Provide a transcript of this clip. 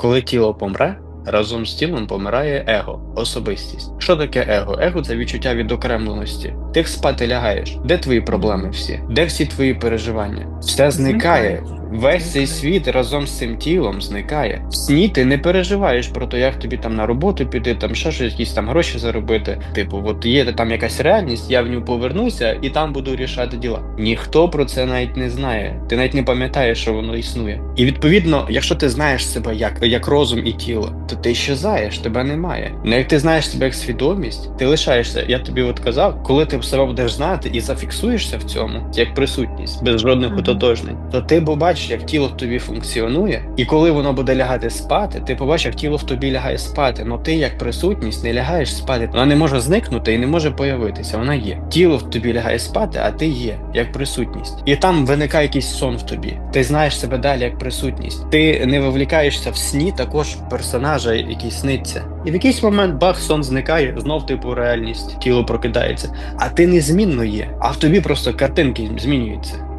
Коли тіло помре, разом з тілом помирає его, особистість. Що таке его? Его це відчуття відокремленості. Ти спати лягаєш. Де твої проблеми всі? Де всі твої переживання? Все зникає. Весь цей світ разом з цим тілом зникає. В сні ти не переживаєш про те, як тобі там на роботу піти, там ще щось, якісь там гроші заробити. Типу, от є там якась реальність, я в нього повернуся і там буду рішати діла. Ніхто про це навіть не знає. Ти навіть не пам'ятаєш, що воно існує. І відповідно, якщо ти знаєш себе як, як розум і тіло, то ти щезаєш, тебе немає. Ну як ти знаєш себе як свідомість, ти лишаєшся. Я тобі от казав, коли ти себе будеш знати і зафіксуєшся в цьому, як присутність, без жодних Мгм. утотожнень, то ти побачиш, як тіло в тобі функціонує, і коли воно буде лягати спати, ти побачиш, як тіло в тобі лягає спати. Ну ти як присутність не лягаєш спати. Вона не може зникнути і не може появитися. Вона є. Тіло в тобі лягає спати, а ти є як присутність. І там виникає якийсь сон в тобі. Ти знаєш себе далі як присутність. Ти не вивлікаєшся в сні також персонажа, який сниться. І в якийсь момент бах, сон зникає, знов типу реальність, тіло прокидається. А ти незмінно є, а в тобі просто картинки змінюються.